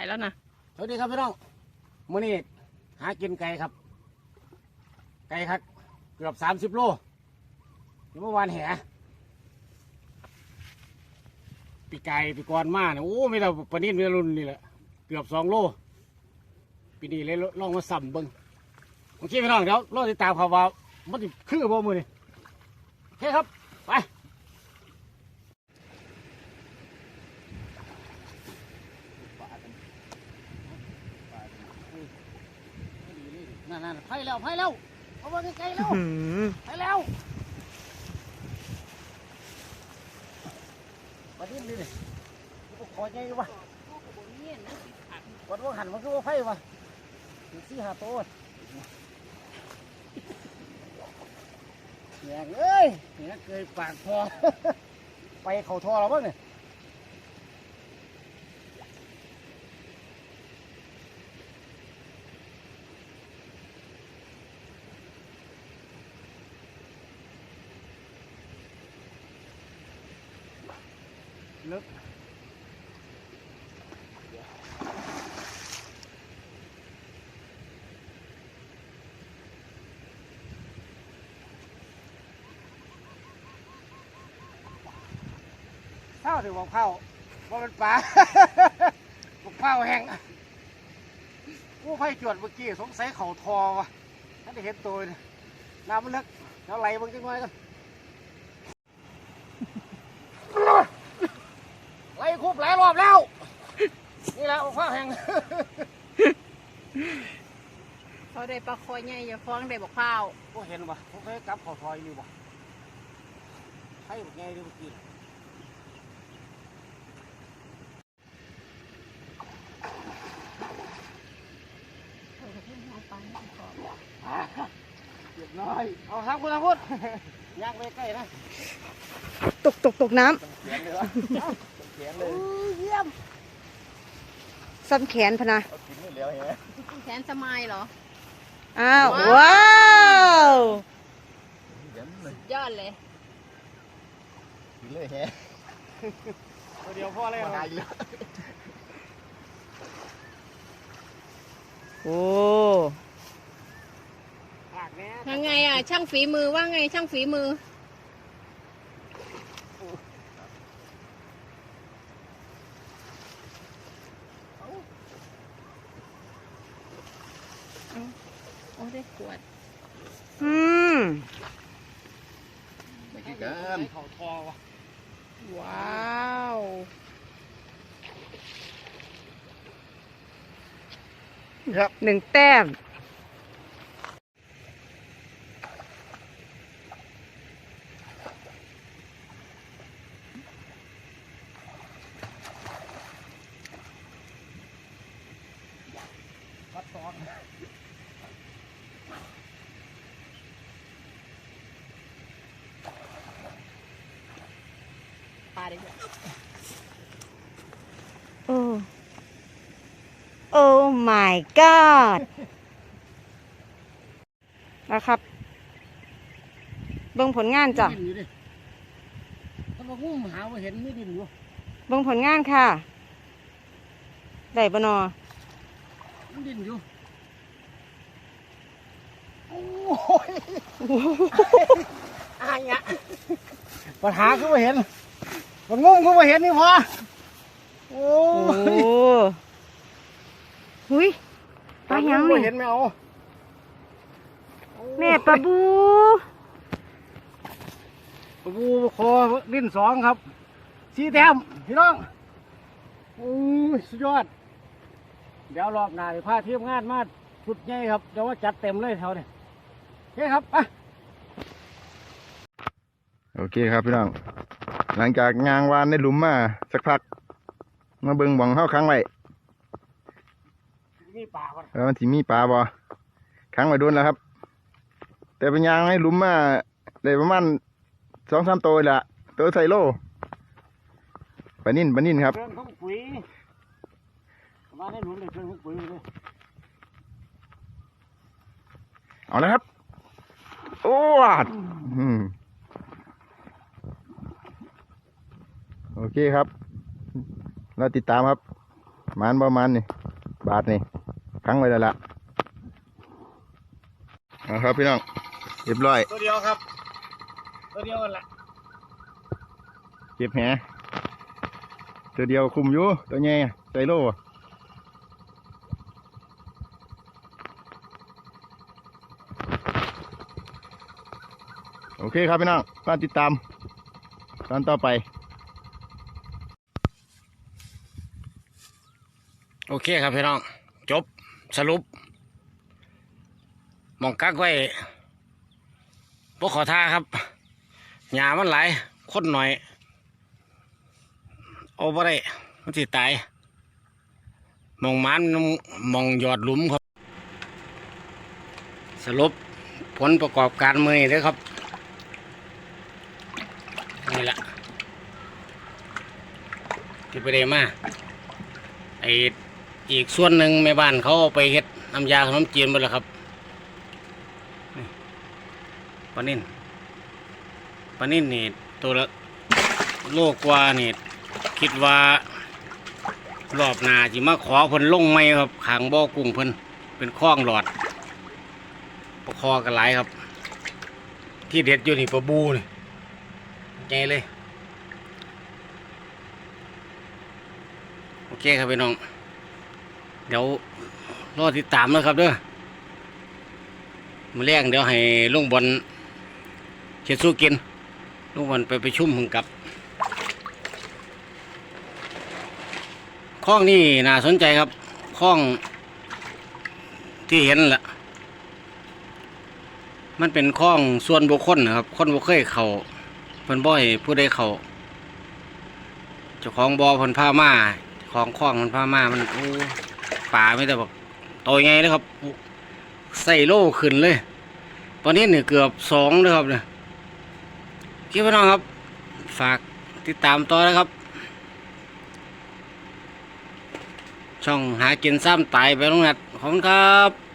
ายแล้วนะสวัสดีครับพี่น้องมื้อนี้หากินไก่ครับ ไก่ครับเกือบสามสิบโลเมื่อวานแห่ปีไก่ปีกรมาเนี่ยโอ้ไม่ได้ปนนิดไม่รุ่นนี่แหละเกือบสองโลปีนี้เลยลองมาสัมเบิ้งโอเคพี่น้องเดี๋ยวรอติดตามครับว่ามันสิคือบ่มือนี่โอเคครับไป นั่นนั่นไฟแล้วไฟแล้วเอามาใกล้ๆแล้วหืมไปแล้วมาดิ้นดิเนี่ยขอใจวะวัดว่าหันมันคือว่าไฟวะถึงสี่ห้าตัวแหงเอ้ยเนี่ยเคยปากพอไปเขาทอเราบ้างเนี่ย ลึกเท่าถือบอกเผาว่าเป็นปลาบอกเผาแห้งกู้ไฟจวดเมื่อกี้สงสัยเขาทอวะถ้าได้เห็นตัวเลยน้ำมันลึกเดี๋ยวไหลบางจังไว้กัน ไล่คุบหลายรอบแล้ว นี่แหละบอกเผาแห้งเขาได้ปลาคอยใหญ่อย่าฟ้องได้บอกข้าวก็เห็นว่ะผมเคยกลับเขาทอยอยู่ว่ะใช่บอกไงดูเมื่อกี้น่ะเรียบร้อยเอาทางคุณทางคุณยากไปใกล้นะตกตกตกน้เขียนเลยวะเขียนเลยเยี่ยมำ ซ้ำแขนพะนะ เอากินไม่เหลียวเห็นไหมแขนสมายเหรอ อ้าว ว้าวว้าวเขียนเลยยอดเลย กินเลยแฮะตัวเดียวพ่อเลยมาหาอีกแล้วโอ้หากแน่ยังไงอะ ช่างฝีมือว่าไงช่างฝีมือ ได้ขวด อืมไม่กินกันเขาทอวะว้าวหนึ่งแต้ม วัดสอง ปลา ได้ด้วยโอ้โอ้ my god นะครับ เบิ่งผลงานจ้ะดินอยู่ดิถ้ามาหุ้มหาว่าเห็นไม่ดินอยู่เบิ่งผลงานค่ะ ได้ปะนอมันดินอยู่โอ้ยอายะปัญหาคือว่าเห็น มันงงคือว่าเห็นนี่พอโอ้โอ้ยหุยปลาหยังบ่นี่เห็นไหมเอาแม่ปลาบูปลาบูคอลิ้นสองครับสีแต้มพี่น้องโอ้ยสุดยอด เดี๋ยวรอบหน้าจะพาเทียมงานมาสุดใหญ่ครับเดี๋ยวว่าจัดเต็มเลยแถวนี้โอเคครับไป โอเคครับพี่น้อง หลังจากงางวานในหลุมมาสักพัก มาเบิ่งบ่องเข้าค้างไว้นี่ป่าก่อนแล้วมันสิมีปลาบ่ค้างไว้โดนแล้วครับ แต่เป็นยางในหลุมมาได้ประมาณสองสามตัวนี่ละตัวใส่โลปลานิ่นปลานิ่นครับเครื่องของปุ๋ยมาได้หนุนเลยเครื่องของปุ๋ยเลยเอาละครับ โอ้วาดอืมโอ เคครับ เราติดตามครับมันประมาณนี่ บาทนี่ขังไว้แล้วล่ะเอาครับพี่น้อง เรียบร้อย ตัวเดียวครับ ตัวเดียวกันละเก็บแหตัวเดียวคุมอยู่ ตัวใหญ่อะไซโลอะโอเคครับพี่น้องก็ติดตามตอนต่อไป โอเคครับพี่น้อง จบสรุปมองกักไว้พวกขอท่าครับหญ้ามันหลายคนหน่อย เอาไปได้มันสิตายมองมันมองหยอดหลุมครับ สรุปผลประกอบการมือนี้เด้อครับ นี่แหละที่ไปได้มาไอ อีกส่วนหนึ่งแม่บ้านเขาเอาไปเฮ็ดน้ำยาขนมจีนหมดแล้วครับนี่ปลานิ่นปลานิ่นนี่ตัวละโลกกว่านี่คิดว่ารอบนาจิมาขอเพิ่นลงไหมครับขางบ่อกุ้งเพิ่นเป็นคลองหลอดประคอกันหลายครับ ที่เด็ดอยู่นี่ปลาบูนี่ใหญ่เลย โอเคครับพี่น้อง เดี๋ยวรอติดตามนะครับเด้อมาแรงเดี๋ยวให้ลุงบอลเช็ดสู้กินลุงบอลไปไปชุ่มหึงกับข้องนี่น่าสนใจครับข้องที่เห็นแหละมันเป็นข้องส่วนบุคคลนะครับคนบ่เคยเขาเพิ่นบ่ให้ผู้ใดเขาเจ้าของบ่อเพิ่นพามาของคลองเพิ่นพามามันโอ้ ป่าไม่แต่บอกโตวใหญ่เลยครับ ใส่โล่ขึ้นเลย ตอนนี้เนี่ยเกือบสองนะครับเนี่ยคิดพี่น้องครับ ฝากติดตามต่อนะครับ ช่องหากินซ้ำตายไปลงนัดขอบคุณครับ